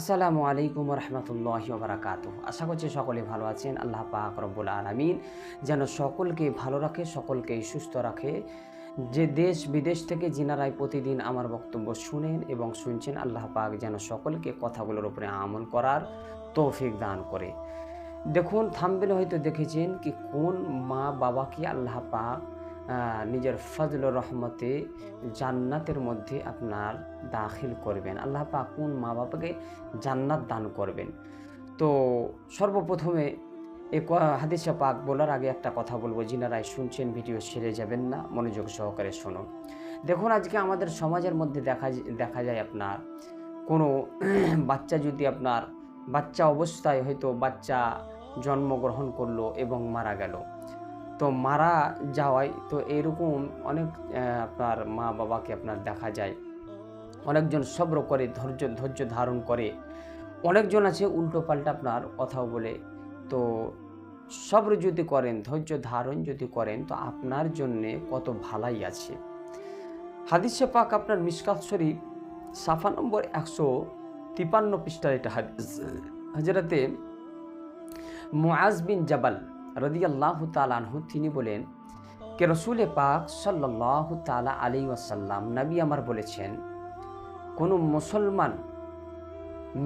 আসসালামু আলাইকুম রহমতুল্লাহ বারাকাত আশা করছি সকলে ভালো আছেন। আল্লাহ পাক রব্বুল আলমিন যেন সকলকে ভালো রাখে, সকলকে সুস্থ রাখে। যে দেশ বিদেশ থেকে যিনারাই প্রতিদিন আমার বক্তব্য শুনেন এবং শুনছেন, আল্লাহ পাক যেন সকলকে কথাগুলোর উপরে আমল করার তৌফিক দান করে। দেখুন থামবেলে হয়তো দেখেছেন কি কোন মা বাবাকে আল্লাহ পাক নিজের ফজল রহমতে জান্নাতের মধ্যে আপনার দাখিল করবেন। আল্লাহ পাক কোন মা বাবাকে জান্নাত দান করবেন। তো সর্বপ্রথমে এ হাদিসে পাক বলার আগে একটা কথা বলব। যিনারাই শুনছেন, ভিডিও ছেড়ে যাবেন না, মনোযোগ সহকারে শুনুন দেখুন, আজকে আমাদের সমাজের মধ্যে দেখা দেখা যায় আপনার কোনো বাচ্চা যদি আপনার বাচ্চা অবস্থায় হয়তো বাচ্চা জন্মগ্রহণ করল এবং মারা গেল তো মারা যাওয়ায় তো এরকম অনেক আপনার মা বাবাকে আপনার দেখা যায়। অনেকজন সব্র করে, ধৈর্য ধৈর্য ধারণ করে। অনেকজন আছে উল্টো পাল্টা আপনার কথাও বলে। তো সব্র যদি করেন, ধৈর্য ধারণ যদি করেন, তো আপনার জন্যে কত ভালাই আছে। হাদিসে পাক আপনার মিসকাত শরীফ, সাফা নম্বর একশো তিপান্ন পৃষ্ঠার এটা হাদিস। হাজরাতে মুআজ বিন জাবাল রদিয়াল্লাহ তালানহু তিনি বলেন, কে রসুলে পাক সাল্লাহ তালা আলী ওয়াসাল্লাম, নবী আমার বলেছেন, কোনো মুসলমান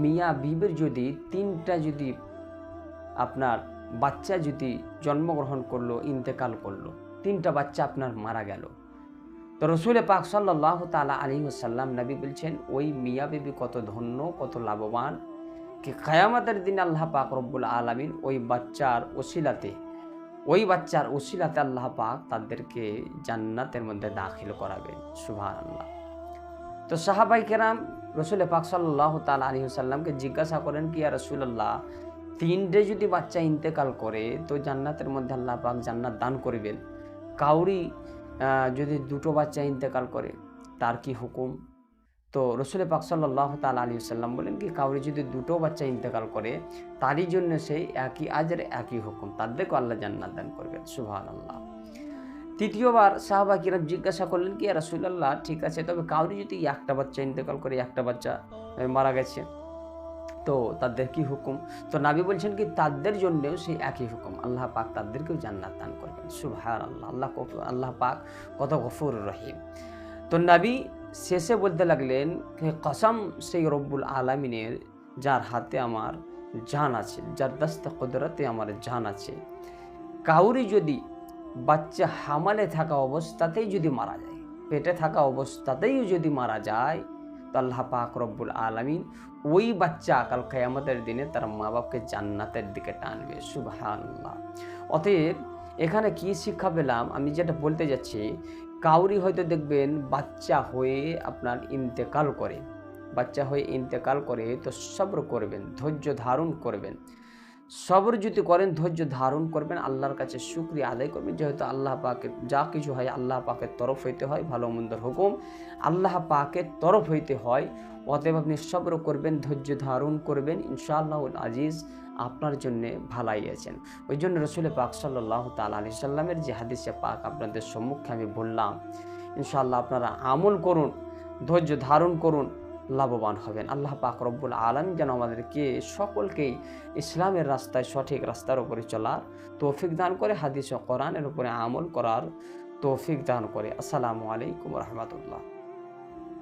মিয়া বিবির যদি তিনটা যদি আপনার বাচ্চা যদি জন্মগ্রহণ করল, ইন্তেকাল করল, তিনটা বাচ্চা আপনার মারা গেল। তো রসুলে পাক সাল্লাহ তালা আলী ওসাল্লাম নবী বলছেন, ওই মিয়া বিবি কত ধন্য, কত লাভবান কি দিন আল্লাহ পাক রব্বুল আলমিন ওই বাচ্চার ওসিলাতে, ওই বাচ্চার ওসিলাতে আল্লাহ পাক তাদেরকে জান্নাতের মধ্যে দাখিল করাবেন সুভান আল্লাহ তো সাহাবাই কেরাম রসুল পাক সাল্লাহ তাল আলী সাল্লামকে জিজ্ঞাসা করেন কি আর রসুল্লাহ তিনটে যদি বাচ্চা ইন্তেকাল করে, তো জান্নাতের মধ্যে আল্লাহ পাক জান্নাত দান করবেন। কাউরি যদি দুটো বাচ্চা ইন্তেকাল করে, তার কি হুকুম? তো রসুল পাক সাল্লাহ তাল আলী সাল্লাম বলেন কি, কাউরি যদি দুটো বাচ্চা ইন্তেকাল করে, তারই জন্য সেই একই আজের একই হুকুম তাদেরকেও আল্লাহ জান্নাত দান করবেন সুভান আল্লাহ তৃতীয়বার সাহাবা কিরাম জিজ্ঞাসা করলেন কি রাসুল্লাহ ঠিক আছে, তবে কাউরি যদি একটা বাচ্চা ইন্তেকাল করে, একটা বাচ্চা মারা গেছে, তো তাদের কি হুকুম? তো নাবি বলছেন কি, তাদের জন্যেও সেই একই হুকুম, আল্লাহ পাক তাদেরকেও জান্নাত দান করবেন সুভার আল্লাহ আল্লাহ আল্লাহ পাক কত গফুর রহিম। তো নাবি শেষে বলতে লাগলেন কসম সেই রব্বুল আলমিনের, যার হাতে আমার জান আছে, যার দাস্তে কুদরতে আমার জান আছে। কাউরি যদি বাচ্চা হামালে থাকা অবস্থাতেই যদি মারা যায়, পেটে থাকা অবস্থাতেই যদি মারা যায়, তো আল্লাহ পাক রব্বুল আলমিন ওই বাচ্চা কাল কেয়ামতের দিনে তার মা বাপকে জান্নাতের দিকে টানবে, সুবহানাল্লাহ। অতএব এখানে কি শিক্ষা পেলাম? আমি যেটা বলতে যাচ্ছি কাউরি হয়তো দেখবেন বাচ্চা হয়ে আপনার ইন্তেকাল করে। বাচ্চা হয়ে ইন্তেকাল করে তো সবর করবেন, ধৈর্য ধারণ করবেন। সবর যদি করেন, ধৈর্য ধারণ করবেন, আল্লাহর কাছে শুক্রিয়া আদায় করবেন। যেহেতু আল্লাহ পাকের যা কিছু হয়, আল্লাহ পাকের তরফ হইতে হয়, ভালো মন্দর হুকুম। আল্লাহ পাকের তরফ হইতে হয়, অতএব আপনি সবর করবেন, ধৈর্য ধারণ করবেন। ইনশাআল্লাহ আজিজ আপনার জন্যে ভালাই আছেন। ওই জন্য রসুল পাক সাল্লাহ তাল আলি সাল্লামের যে হাদিসে পাক আপনাদের সম্মুখে আমি বললাম, ইনশাআল্লাহ আপনারা আমল করুন, ধৈর্য ধারণ করুন লাভবান হবেন। আল্লাহ পাক রব্বুল আলম যেন আমাদেরকে সকলকেই ইসলামের রাস্তায় সঠিক রাস্তার উপরে চলার তৌফিক দান করে, হাদিস ও কোরআনের উপরে আমল করার তৌফিক দান করে। আসসালামু আলাইকুম রহমতুল্লাহ।